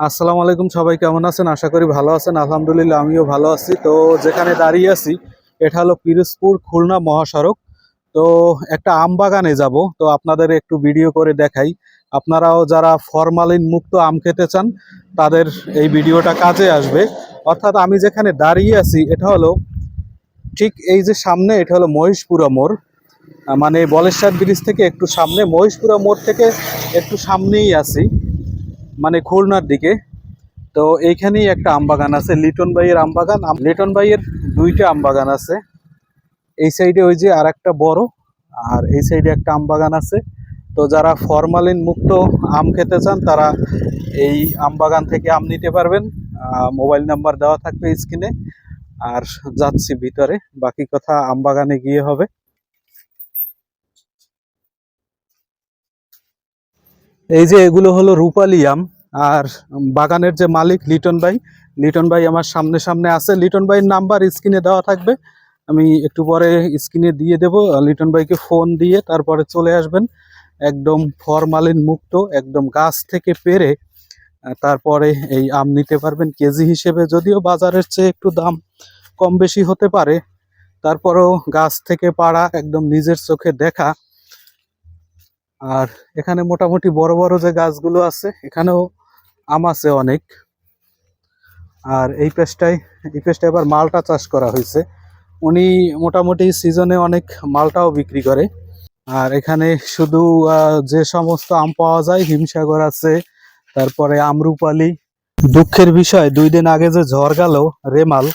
আসসালামু আলাইকুম সবাই, কেমন আছেন? আশা করি ভালো আছেন। আলহামদুলিল্লাহ, আমিও ভালো আছি। তো যেখানে দাঁড়িয়ে আছি, এটা হলো পিরোজপুর খুলনা মহাসড়ক। তো একটা আম বাগানে যাব। তো আপনাদের একটু ভিডিও করে দেখাই। আপনারাও যারা ফরমালিন মুক্ত আম খেতে চান, তাদের এই ভিডিওটা কাজে আসবে। অর্থাৎ আমি যেখানে দাঁড়িয়ে আছি, এটা হলো ঠিক এই যে সামনে, এটা হলো মহিষপুরা মোড়। মানে বলেশ্বর ব্রিজ থেকে একটু সামনে মহিষপুরা মোড় থেকে একটু সামনেই আছি। মানে খুলনার দিকে। তো এইখানেই একটা আম বাগান আছে, লিটন ভাইয়ের আম বাগান আম- লিটন ভাইয়ের দুইটা আম বাগান আছে। এই সাইডে ওই যে আর একটা বড়, আর এই সাইডে একটা আম বাগান আছে। তো যারা ফরমালিন মুক্ত আম খেতে চান, তারা এই আম বাগান থেকে আম নিতে পারবেন। মোবাইল নাম্বার দেওয়া থাকবে স্ক্রিনে। আর যাচ্ছি ভিতরে, বাকি কথা আম বাগানে গিয়ে হবে। এই যে এগুলো হলো রূপালি আম, আর বাগানের যে মালিক লিটন ভাই লিটন ভাই আমার সামনে সামনে আছে। লিটন ভাইয়ের নাম্বার স্ক্রিনে দেওয়া থাকবে। আমি একটু পরে স্ক্রিনে দিয়ে দেব। লিটন ভাইকে ফোন দিয়ে তারপরে চলে আসবেন। একদম ফরমালিন মুক্ত, একদম গাছ থেকে পেরে তারপরে এই আম নিতে পারবেন কেজি হিসেবে। যদিও বাজারের চেয়ে একটু দাম কম বেশি হতে পারে। তারপরেও গাছ থেকে পাড়া একদম নিজের চোখে দেখা। আর এখানে মোটামুটি বড় বড় যে গাছগুলো আছে, এখানেও আম আছে অনেক। আর এই পেশটায় এই পেশটায় এবার মালটা চাষ করা হয়েছে। উনি মোটামুটি সিজনে অনেক মালটাও বিক্রি করে। আর এখানে শুধু যে সমস্ত আম পাওয়া যায়, হিমসাগর আছে, তারপরে আমরুপালি। দুঃখের বিষয়, দুই দিন আগে যে ঝড় গেল রেমাল,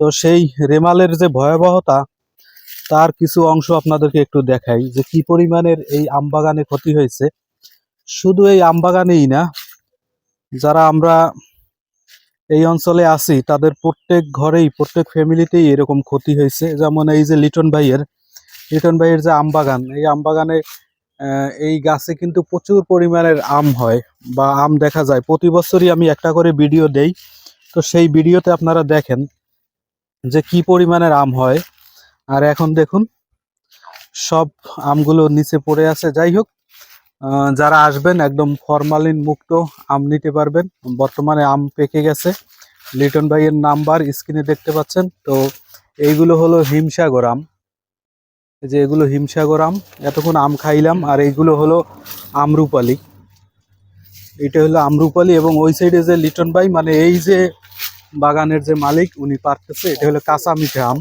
তো সেই রেমালের যে ভয়াবহতা তার কিছু অংশ আপনাদেরকে একটু দেখাই, যে কি পরিমাণের এই আম বাগানে ক্ষতি হয়েছে। শুধু এই আম বাগানেই না, যারা আমরা এই অঞ্চলে আছি, তাদের প্রত্যেক ঘরেই, প্রত্যেক ফ্যামিলিতেই এরকম ক্ষতি হয়েছে। যেমন এই যে লিটন ভাইয়ের লিটন ভাইয়ের যে আম বাগান এই আম বাগানে এই গাছে কিন্তু প্রচুর পরিমাণের আম হয় বা আম দেখা যায়। প্রতি বছরই আমি একটা করে ভিডিও দেই। তো সেই ভিডিওতে আপনারা দেখেন যে কি পরিমাণের আম হয়। আর এখন দেখুন, সব আমগুলো নিচে পড়ে আছে। যাই হোক যারা আসবেন, একদম ফরমালিন মুক্ত আম নিতে পারবেন। বর্তমানে আম পেকে গেছে। লিটন ভাইয়ের নাম্বার স্ক্রিনে দেখতে পাচ্ছেন। তো এইগুলো হলো হিমসাগর আম। যে এগুলো হিমসাগর আম। এতক্ষণ আম খাইলাম। আর এইগুলো হলো আমরুপালি। এটা হলো আমরুপালি এবং ওই সাইডে যে লিটন ভাই মানে এই যে বাগানের যে মালিক, উনি পারতেছে। এটা হলো কাঁচা মিঠা আম।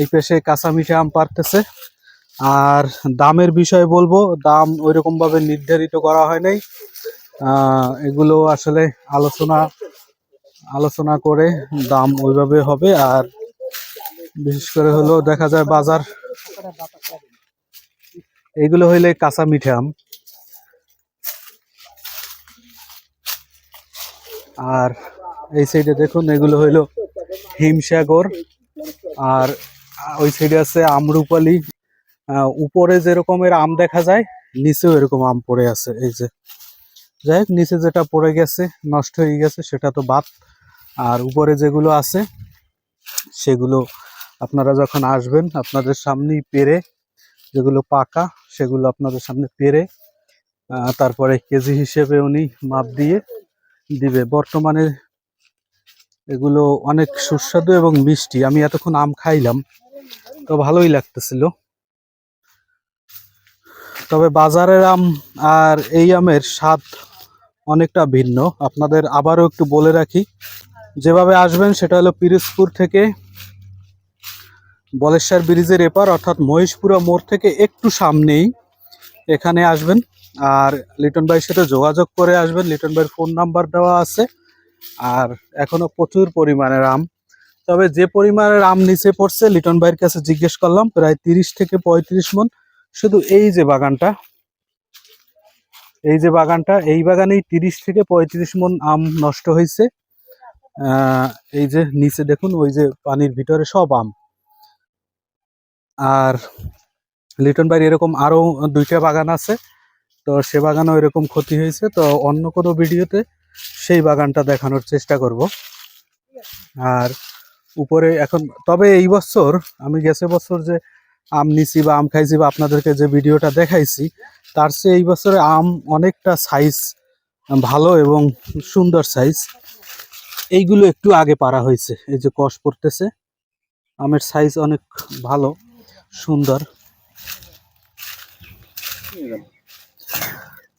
এই পেশে কাঁচা মিঠা আম পারতেছে। আর দামের বিষয়ে বলব, দাম ওইরকম ভাবে নির্ধারিত করা হয় নাই। এগুলো আসলে আলোচনা আলোচনা করে দাম ওইভাবে হবে। আর বিশেষ করে হলো দেখা যায় বাজার, এগুলো হইলে কাঁচা মিঠা আম। আর এই সাইডে দেখুন, এগুলো হইল হিমসাগর। আর ওই সাইডে আছে আমরুপালি। উপরে যেরকমের আম দেখা যায়, নিচেও এরকম আম পড়ে আছে, এই যে। যাই হোক, নিচে যেটা পড়ে গেছে, নষ্ট হয়ে গেছে, সেটা তো বাদ। আর উপরে যেগুলো আছে, সেগুলো আপনারা যখন আসবেন, আপনাদের সামনেই পেরে, যেগুলো পাকা, সেগুলো আপনাদের সামনে পেরে তারপরে কেজি হিসেবে উনি মাপ দিয়ে দিবে। বর্তমানে এগুলো অনেক সুস্বাদু এবং মিষ্টি। আমি এতক্ষণ আম খাইলাম। তো ভালোই লাগতেছিল। তবে বাজারের আম আর এই আমের স্বাদ অনেকটা ভিন্ন। আপনাদের আবারও একটু বলে রাখি, যেভাবে আসবেন সেটা হলো পিরোজপুর থেকে বলেশ্বর ব্রিজের এপার, অর্থাৎ মহেশপুরা মোড় থেকে একটু সামনেই এখানে আসবেন। আর লিটন ভাইয়ের সাথে যোগাযোগ করে আসবেন। লিটন ভাইয়ের ফোন নাম্বার দেওয়া আছে। আর এখনও প্রচুর পরিমাণের আম তবে যে পরিমাণের আম নিচে পড়ছে, লিটন ভাইয়ের কাছে জিজ্ঞেস করলাম, প্রায় তিরিশ থেকে পঁয়ত্রিশ মন। শুধু এই যে বাগানটা, এই যে বাগানটা, এই বাগানেই তিরিশ থেকে পঁয়ত্রিশ মন আম নষ্ট হয়েছে। এই যে নিচে দেখুন, ওই যে পানির ভিতরে সব আম। আর লিটন ভাইয়ের এরকম আরও দুইটা বাগান আছে, তো সে বাগানও এরকম ক্ষতি হয়েছে। তো অন্য কোনো ভিডিওতে সেই বাগানটা দেখানোর চেষ্টা করব। আর উপরে এখন, তবে এই বছর, আমি গেছে বছর যে আম নিছি বা আম খাইছি বা আপনাদেরকে যে ভিডিওটা দেখাইছি, তার চেয়ে এই বছরে আম অনেকটা সাইজ ভালো এবং সুন্দর সাইজ এইগুলো একটু আগে পারা হয়েছে, এই যে কষ পড়তেছে। আমের সাইজ অনেক ভালো, সুন্দর।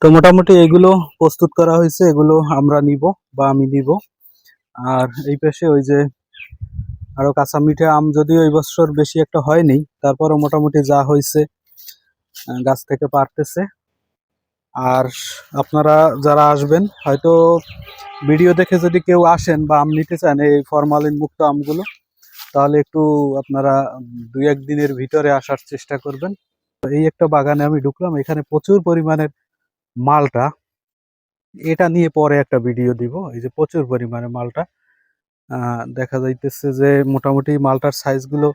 তো মোটামুটি এগুলো প্রস্তুত করা হয়েছে, এগুলো আমরা নিব বা আমি নিব। আর এই পাশে ওই যে আরও কাঁচা মিঠে আম যদিও এই বছর বেশি একটা হয়নি, তারপরও মোটামুটি যা হয়েছে গাছ থেকে পারতেছে। আর আপনারা যারা আসবেন, হয়তো ভিডিও দেখে যদি কেউ আসেন বা আম নিতে চান, এই ফরমালিন মুক্ত আমগুলো, তাহলে একটু আপনারা দুই এক দিনের ভিতরে আসার চেষ্টা করবেন। এই একটা বাগানে আমি ঢুকলাম, এখানে প্রচুর পরিমাণের মালটা। এটা নিয়ে পরে একটা ভিডিও দিব, এই যে প্রচুর পরিমাণে মালটা। দেখা যাইতেছে যে মোটামুটি মালটার সাইজগুলো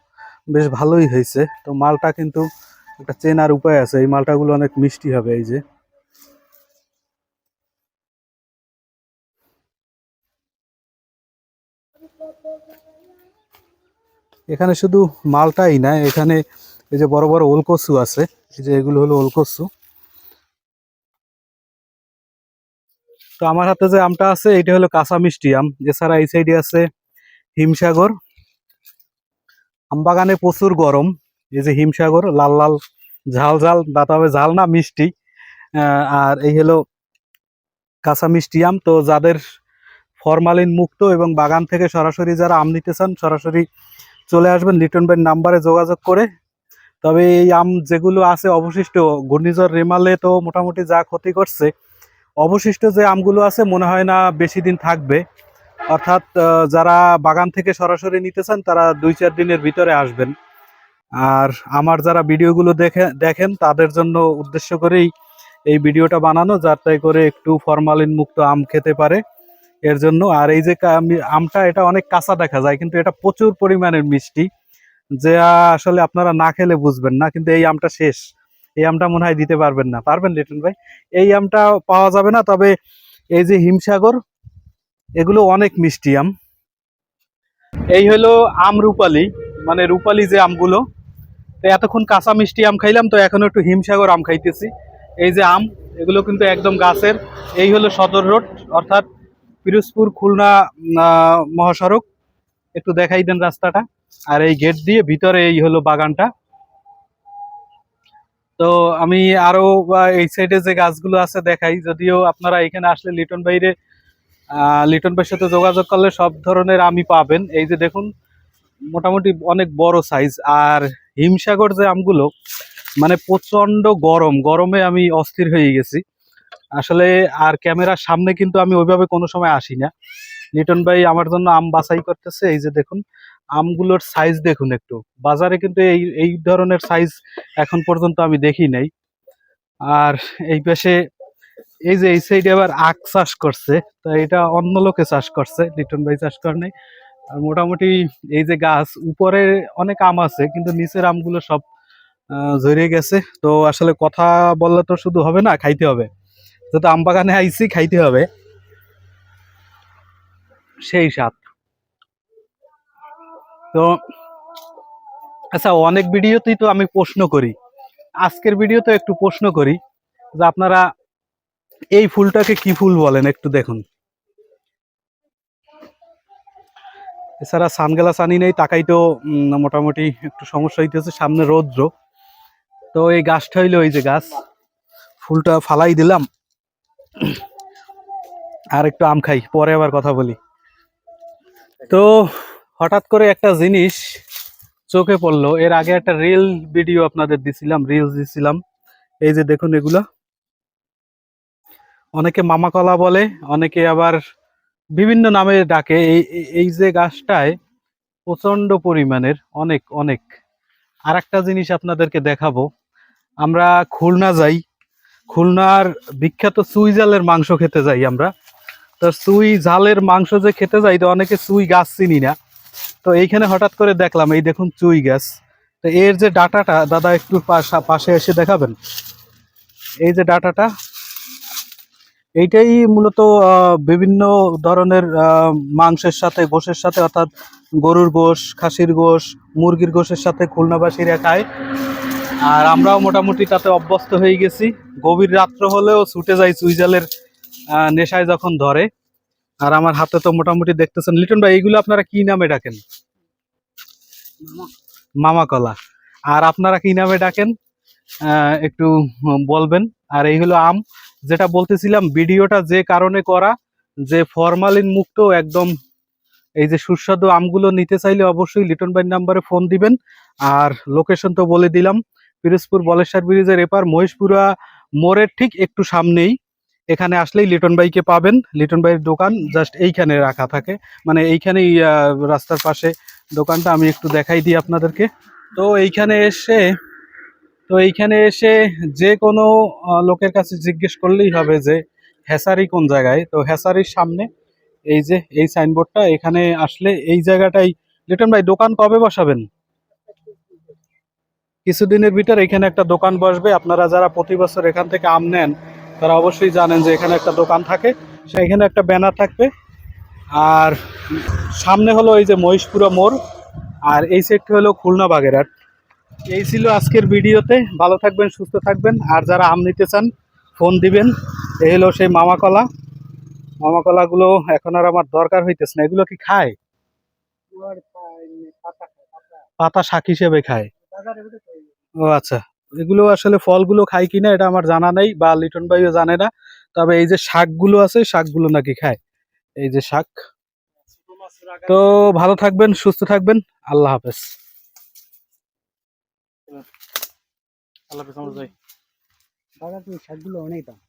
বেশ ভালোই হয়েছে। তো মালটা কিন্তু একটা চেনার উপায় আছে। এই মালটাগুলো অনেক মিষ্টি হবে এই যে। এখানে শুধু মালটাই না, এখানে এই যে বড় বড় ওলকসু আছে। এই যে এগুলো হলো ওলকসু তো আমার হাতে যে আমটা আছে এটা হলো কাঁচা মিষ্টি আম। এছাড়া এই সাইডে আছে হিমসাগর। আম বাগানে প্রচুর গরম। এই যে হিমসাগর, লাল লাল ঝাল ঝাল বা তবে ঝাল না, মিষ্টি। আর এই হলো কাঁচা মিষ্টি আম। তো যাদের ফরমালিন মুক্ত এবং বাগান থেকে সরাসরি যারা আম নিতে চান, সরাসরি চলে আসবেন লিটন ভাইয়ের নাম্বারে যোগাযোগ করে। তবে এই আম যেগুলো আছে, অবশিষ্ট, ঘূর্ণিঝড় রেমালে তো মোটামুটি যা ক্ষতি করছে অবশিষ্ট যে আমগুলো আছে, মনে হয় না বেশি দিন থাকবে। অর্থাৎ যারা বাগান থেকে সরাসরি নিতে চান, তারা দুই চার দিনের ভিতরে আসবেন। আর আমার যারা ভিডিওগুলো দেখে, দেখেন, তাদের জন্য উদ্দেশ্য করেই এই ভিডিওটা বানানো, যাতে করে একটু ফরমালিন মুক্ত আম খেতে পারে এর জন্য। আর এই যে আমটা, এটা অনেক কাঁচা দেখা যায়, কিন্তু এটা প্রচুর পরিমাণের মিষ্টি, যে আসলে আপনারা না খেলে বুঝবেন না, কিন্তু এই আমটা শেষ। এই আমটা মনে হয় দিতে পারবেন না। পারবেন লিটন ভাই? এই আমটা পাওয়া যাবে না, তবে এই যে হিমসাগর, এগুলো অনেক মিষ্টি আম। এই হলো আম রূপালি মানে রূপালি যে আমগুলো। তো এতক্ষণ কাঁচা মিষ্টি আম খাইলাম, তো এখন একটু হিমসাগর আম খাইতেছি। এই যে আম, এগুলো কিন্তু একদম গাছের। এই হলো সদর রোড, অর্থাৎ পিরোজপুর খুলনা মহাসড়ক। একটু দেখাই দেন রাস্তাটা। আর এই গেট দিয়ে ভিতরে এই হলো বাগানটা। তো আমি আরও আহ, এই সাইডে যে গাছগুলো আছে দেখাই যদিও আপনারা এখানে আসলে লিটন বাইরে লিটন ভাইয়ের সাথে যোগাযোগ করলে সব ধরনের আমি পাবেন। এই যে দেখুন মোটামুটি অনেক বড় সাইজ আর হিমসাগর যে আমগুলো মানে প্রচণ্ড গরম গরমে আমি অস্থির হয়ে গেছি। আসলে আর ক্যামেরার সামনে কিন্তু আমি ওইভাবে কোনো সময় আসি না। লিটন ভাই আমার জন্য আম বাছাই করতেছে এই যে দেখুন। আমগুলোর সাইজ দেখুন একটু। বাজারে কিন্তু এই এই ধরনের সাইজ এখন পর্যন্ত আমি দেখি নাই। আর এই পাশে, এই যে এই সাইডে আবার আখ চাষ করছে। তো এটা অন্য লোকে চাষ করছে, লিটন ভাই চাষ করে নাই। আর মোটামুটি এই যে গাছ, উপরে অনেক আম আছে, কিন্তু নিচের আমগুলো সব জড়িয়ে গেছে। তো আসলে কথা বললে তো শুধু হবে না, খাইতে হবে। যেহেতু আম বাগানে আইছি, খাইতে হবে। সেই স্বাদ। তো আচ্ছা অনেক ভিডিওতেই তো আমি প্রশ্ন করি। আজকের ভিডিওতে একটু প্রশ্ন করি যে আপনারা এই ফুলটাকে কি ফুল বলেন একটু দেখুন। এছাড়া সানগ্লাস আনি নেই তাকাই তো মোটামুটি একটু সমস্যা হইতেছে, সামনে রৌদ্র। তো এই গাছটা হইল ওই যে গাছ, ফুলটা ফালাই দিলাম। আর একটু আম খাই, পরে আবার কথা বলি। তো হঠাৎ করে একটা জিনিস চোখে পড়ল। এর আগে একটা রিল ভিডিও আপনাদের দিছিলাম রিলস দিছিলাম। এই যে দেখুন এগুলা। অনেকে মামা কলা বলে, অনেকে আবার বিভিন্ন নামে ডাকে। এই, এই- যে গাছটায় প্রচণ্ড পরিমাণের অনেক অনেক। আর একটা জিনিস আপনাদেরকে দেখাবো। আমরা খুলনা যাই। খুলনার বিখ্যাত চুই জালের মাংস খেতে যাই আমরা। তো চুই জালের মাংস যে খেতে যাই, তো অনেকে চুই গাছ চিনি না। তো এইখানে হঠাৎ করে দেখলাম, এই দেখুন চুই গাছ তো এর যে ডাটাটা, দাদা একটু পাশা- এসে দেখাবেন? এই যে ডাটাটা, এইটাই মূলত বিভিন্ন ধরনের মাংসের সাথে, গোশের সাথে, অর্থাৎ গরুর গোশ, খাসির গোশ, মুরগির গোশের সাথে খুলনাবাসীরা খায়। আর আমরাও মোটামুটি তাতে অভ্যস্ত হয়ে গেছি। গভীর রাত্র হলেও ছুটে যাই চুইজালের নেশায় যখন ধরে। আর আমার হাতে তো মোটামুটি দেখতেছেন। লিটন ভাই, এইগুলো আপনারা কি নামে ডাকেন? মামা কলা আর আপনারা কি নামে ডাকেন? একটু বলবেন। আর এই হলো আম। যেটা বলতেছিলাম, ভিডিওটা যে কারণে করা, যে ফরমালিন মুক্ত একদম এই যে সুস্বাদু আমগুলো নিতে চাইলে অবশ্যই লিটন ভাই নাম্বারে ফোন দিবেন। আর লোকেশন তো বলে দিলাম, পিরোজপুর বলেশ্বর ব্রিজের এপার মহেশপুরা মোড়ের ঠিক একটু সামনেই। এখানে আসলেই লিটন বাইকে পাবেন। লিটন ভাইয়ের দোকান জাস্ট এইখানে রাখা থাকে। মানে এইখানেই রাস্তার পাশে দোকানটা আমি একটু দেখাই দিই আপনাদেরকে। তো এইখানে এসে, তো এইখানে এসে যে কোনো লোকের কাছে জিজ্ঞেস করলেই হবে যে হেসারি কোন জায়গায়? তো হেসারির সামনে এই যে, এই সাইনবোর্ডটা এখানে আসলে এই জায়গাটাই। লিটন ভাই, দোকান কবে বসাবেন? কিছুদিনের ভিতর এখানে একটা দোকান বসবে। আপনারা যারা প্রতি বছর এখান থেকে আম নেন তারা অবশ্যই জানেন যে এখানে একটা দোকান থাকে সেখানে একটা ব্যানার থাকবে। আর সামনে হলো এই যে মহিষপুরা মোড় আর এই সাইডটা হলো খুলনা বাগেরহাট। এই ছিল আজকের ভিডিওতে। ভালো থাকবেন সুস্থ থাকবেন। আর যারা আম নিতে চান ফোন দিবেন। এই হলো সেই মামা কলা। মামা কলাগুলো এখন আর আমার দরকার হইতেছে না। এগুলো কি খায়? পাতা শাক হিসেবে খায়। ও আচ্ছা। এগুলো আসলে ফলগুলো খায় কিনা এটা আমার জানা নেই বা লিটন ভাইও জানে না। তবে এই যে শাকগুলো আছে শাকগুলো নাকি খায়। এই যে শাক। তো ভালো থাকবেন সুস্থ থাকবেন। আল্লাহ হাফেজ। আল্লাহ হাফেজ আমরা যাই বাজার তুমি শাকগুলো অনেক দাম।